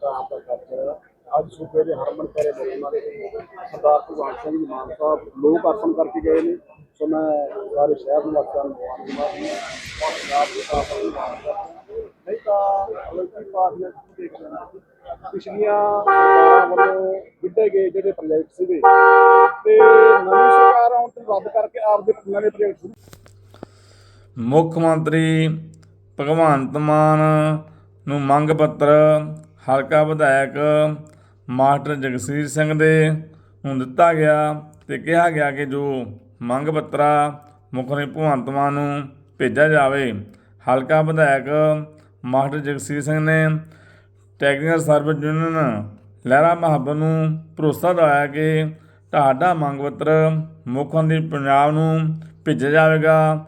ਸਰਕਾਰ ਦਾ ਖਰਚ ਅੱਜ ਸੂਬੇ ਦੇ ਹਰਮਨ ਪਿਆਰੇ ਮੁੱਖ ਸਰਦਾਰ ਭਗਵੰਤ ਸਿੰਘ ਮਾਨ ਸਾਹਿਬ ਲੋਕ ਆਸਨ ਕਰਕੇ ਗਏ ਨੇ। ਸੋ ਮੈਂ ਸਾਰੇ ਸ਼ਹਿਰ ਦੇ ਵਾਸੀਆਂ ਮੁਬਾਰਕਬਾਦ ਔਰ ਪੰਜਾਬ ਦੇ ਸਾਥ ਨਹੀਂ ਤਾਂ ਪੋਲੀਟਿਕ ਪਾਰਟੀਆਂ ਨੂੰ ਦੇਖ ਲੈਣਾ ਪਿਛਲੀਆਂ ਸਰਕਾਰਾਂ ਵੱਲੋਂ ਵਿੱਢੇ ਗਏ ਜਿਹੜੇ ਪ੍ਰੋਜੈਕਟ ਸੀਗੇ। ਤੇ ਨਵੀਂ ਸਰਕਾਰ ਆਉਣ ਤੇ ਰੱਦ ਕਰਕੇ ਆਪਦੇ ਨਵੇਂ ਪ੍ਰੋਜੈਕਟ ਸ਼ੁਰੂ ਮੁੱਖ ਮੰਤਰੀ ਭਗਵੰਤ ਮਾਨ ਨੂੰ ਮੰਗ ਪੱਤਰ ਹਲਕਾ ਵਿਧਾਇਕ ਮਾਸਟਰ ਜਗਸੀਰ ਸਿੰਘ ਦੇ ਨੂੰ ਦਿੱਤਾ ਗਿਆ ਤੇ ਕਿਹਾ ਗਿਆ ਕਿ ਜੋ ਮੰਗ ਪੱਤਰਾ ਮੁੱਖ ਮੰਤਰੀ ਭਗਵੰਤ ਮਾਨ ਨੂੰ ਭੇਜਿਆ ਜਾਵੇ, ਹਲਕਾ ਵਿਧਾਇਕ ਮਾਸਟਰ ਜਗਸੀਰ ਸਿੰਘ ਨੇ technical service union Lehra Mohabbat ਨੂੰ ਭਰੋਸਾ ਦਿਵਾਇਆ ਕਿ ਤੁਹਾਡਾ ਮੰਗ ਪੱਤਰ ਮੁੱਖ ਮੰਤਰੀ ਪੰਜਾਬ ਨੂੰ ਭੇਜਿਆ ਜਾਵੇਗਾ।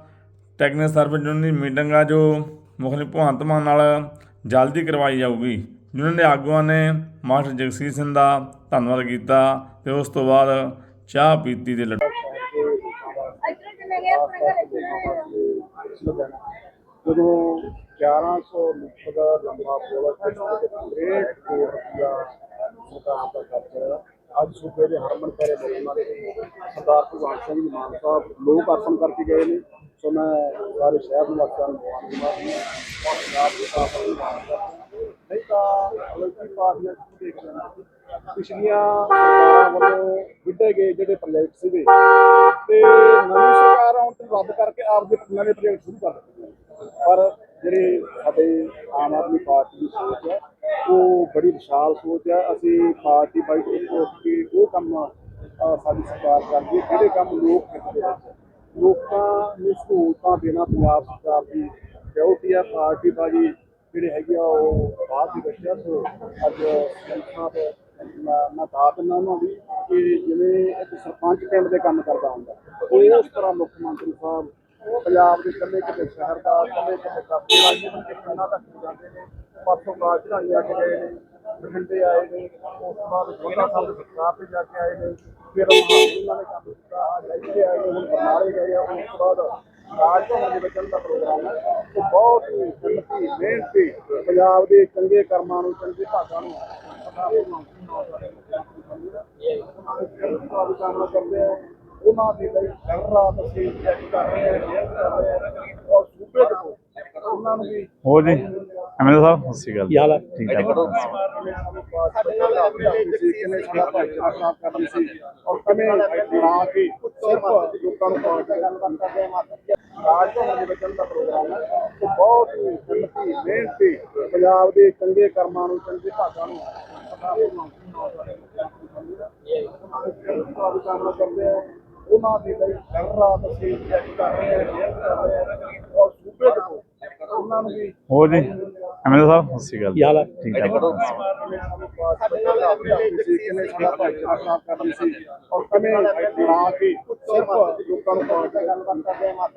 ਟੈਕਨੀਕਲ ਸਰਵਿਸ ਯੂਨੀਅਨ ਦੀ ਮੀਟਿੰਗ ਆ ਜੋ ਮੁੱਖ ਮੰਤਰੀ ਭਗਵੰਤ ਮਾਨ ਨਾਲ ਜਲਦੀ ਕਰਵਾਈ ਜਾਊਗੀ। ਯੂਨੀਅਨ ਦੇ ਆਗੂਆਂ ਨੇ ਮਾਸਟਰ ਜਗਸੀਰ ਸਿੰਘ ਦਾ ਧੰਨਵਾਦ ਕੀਤਾ ਤੇ ਉਸ ਤੋਂ ਬਾਅਦ ਚਾਹ ਪੀਤੀ ਦੇ ਲੱਡੂ ਜਦੋਂ 1100 ਮੀਟਰ ਦਾ ਲੰਬਾ ਪੁਲ ਤੇ ਗ੍ਰੇਟ ਕੋਰ ਦਾ ਸਰਕਾਰ ਦਾ ਖਰਚ ਅੱਜ ਸੂਬੇ ਦੇ ਹਰਮਨ ਪਿਆਰੇ ਮੁੱਖ ਸਰਦਾਰ ਭਗਵੰਤ ਸਿੰਘ ਜੀ ਮਾਨ ਸਾਹਿਬ ਲੋਕ ਆਸਨ ਕਰਕੇ ਗਏ ਨੇ। ਸੋ ਮੈਂ ਸਾਰੇ ਸ਼ਹਿਰ ਦੇ ਵਾਸੀਆਂ ਨੂੰ ਮੁਬਾਰਕਬਾਦ ਔਰ ਪੰਜਾਬ ਦੇ ਸਾਥ ਨਹੀਂ ਤਾਂ ਪਾਰਟੀਆਂ ਨੂੰ ਦੇਖ ਲੈਣਾ ਪਿਛਲੀਆਂ ਸਰਕਾਰਾਂ ਵੱਲੋਂ ਵਿੱਢੇ ਗਏ ਜਿਹੜੇ ਪ੍ਰੋਜੈਕਟ ਸੀਗੇ, ਤੇ ਨਵੀਂ ਸਰਕਾਰ ਆਉਣ ਤੋਂ ਰੱਦ ਕਰਕੇ ਆਪਦੇ ਨਵੇਂ ਪ੍ਰੋਜੈਕਟ ਸ਼ੁਰੂ ਕਰ ਦਿੱਤੇ ਪਰ ਜਿਹੜੇ ਸਾਡੇ ਆਮ ਆਦਮੀ ਪਾਰਟੀ ਦੀ ਸੋਚ ਹੈ, ਉਹ ਬੜੀ ਵਿਸ਼ਾਲ ਸੋਚ ਹੈ। ਅਸੀਂ ਪਾਰਟੀ ਬਾਈ ਉੱਠ ਕੇ ਉਹ ਕੰਮ ਸਾਡੀ ਸਰਕਾਰ ਕਰਦੀ ਹੈ, ਜਿਹੜੇ ਕੰਮ ਲੋਕ ਕਰਦੇ ਨੇ ਲੋਕਾਂ ਨੂੰ ਸਹੂਲਤਾਂ ਦੇਣਾ ਪੰਜਾਬ ਸਰਕਾਰ ਦੀ ਪ੍ਰਾਇਓਰਟੀ ਹੈ। ਪਾਰਟੀ ਬਾਜੀ ਜਿਹੜੇ ਹੈਗੇ ਆ, ਉਹ ਬਾਅਦ ਦੀ ਬੱਚਿਆ ਸੋ ਅੱਜ ਸੰਸਥਾ ਤੇ ਮੈਂ ਮੈਂ ਦੱਸ ਦਿੰਦਾ ਉਹਨਾਂ ਦੀ ਕਿ ਜਿਵੇਂ ਇੱਕ ਸਰਪੰਚ ਪਿੰਡ ਦੇ ਕੰਮ ਕਰਦਾ ਹੁੰਦਾ ਉਹ ਉਸ ਤਰ੍ਹਾਂ ਮੁੱਖ ਮੰਤਰੀ ਸਾਹਿਬ, ਪੰਜਾਬ ਦੇ ਇਕੱਲੇ ਕਿਤੇ ਸ਼ਹਿਰ ਦਾ, ਇਕੱਲੇ ਕਿਤੇ ਕਾਫੀ ਵਾਲੀ ਨੂੰ ਕਿੰਨਾ ਤੱਕ ਜਾਂਦੇ ਨੇ ਪਰਸੋਂ ਕਾਜ ਚੜਾਈ ਆ ਕੇ ਗਏ ਨੇ, ਬਠਿੰਡੇ ਆਏ ਨੇ, ਉਸ ਤੋਂ ਬਾਅਦ ਗੋਡਾ ਸਾਹਿਬ ਸਰਕਾਰ ਤੇ ਜਾ ਕੇ ਆਏ ਨੇ, ਫਿਰ ਉਹਨਾਂ ਨੇ ਕੰਮ ਕੀਤਾ ਆ ਇੱਥੇ ਆਏ ਨੇ, ਹੁਣ ਬਰਨਾਲੇ ਗਏ ਆ, ਉਸ ਤੋਂ ਬਾਅਦ ਰਾਜ ਭਵਨ ਦੇ ਵਿੱਚ ਇਹਨਾਂ ਦਾ ਪ੍ਰੋਗਰਾਮ ਹੈ। ਉਹ ਬਹੁਤ ਹੀ ਸੰਮਤੀ ਮਿਹਨਤੀ ਪੰਜਾਬ ਦੇ ਚੰਗੇ ਕਰਮਾਂ ਨੂੰ ਚੰਗੇ ਭਾਗਾਂ ਨੂੰ ਕਰਦੇ ਆ ਉਹਨਾਂ ਦੇ ਲਈ ਦਿਨ ਰਾਤ ਅਸੀਂ ਚੈੱਕ ਕਰ ਰਹੇ ਹਾਂ ਔਰ ਸੂਬੇ ਦੇ ਉਹਨਾਂ ਨੂੰ ਵੀ ਹੋ ਜੀ ਐਮਐਲਏ ਸਾਹਿਬ ਸਤਿ ਸ਼੍ਰੀ ਅਕਾਲ ਕੀ ਹਾਲ ਹੈ? ਠੀਕ ਠਾਕ। ਸਾਡੇ ਨਾਲ ਆਪਣੀ ਸਾਡਾ ਭਾਈਚਾਰਾ ਸਾਫ਼ ਕਰਨੀ ਸੀ? ਔਰ ਕਮੇ ਬਣਾ ਕੇ ਸਿਰਫ ਲੋਕਾਂ ਨੂੰ ਪਾਰਟੀ ਦਾ ਗੱਲਬਾਤ ਕਰਦੇ ਹਾਂ ਰਾਜ ਭਵਨ ਦੇ ਵਿੱਚ ਦਾ ਪ੍ਰੋਗਰਾਮ ਹੈ। ਉਹ ਬਹੁਤ ਹੀ ਸੰਮਤੀ ਮਿਹਨਤੀ ਪੰਜਾਬ ਦੇ ਚੰਗੇ ਕਰਮਾਂ ਨੂੰ ਚੰਗੇ ਭਾਗਾਂ ਨੂੰ ਕਾਮਨਾ ਕਰਦੇ ਆ। ਉਹਨਾਂ ਦੇ ਲਈ ਦਿਨ ਰਾਤ ਅਸੀਂ ਚੈੱਕ ਕਰ ਰਹੇ ਹਾਂ। ਹਾਂ ਔਰ ਸੂਬੇ ਦੇ ਕੋਲ ਉਹਨਾਂ ਨੂੰ ਵੀ ਹੋ ਜੀ ਐਮਐਲਏ ਸਾਹਿਬ ਸਤਿ ਸ਼੍ਰੀ ਅਕਾਲ। ਕੀ ਹਾਲ ਹੈ? ਠੀਕ ਠਾਕ। ਸਾਡੇ ਨਾਲ ਆਪਣੀ ਕਿਨੇ ਸਾਫ਼ ਕਰਨੀ ਸੀ ਔਰ ਕਮੇ ਬਣਾ ਕੇ ਸਿਰਫ ਲੋਕਾਂ ਨੂੰ ਗੱਲਬਾਤ ਕਰਦੇ ਹਾਂ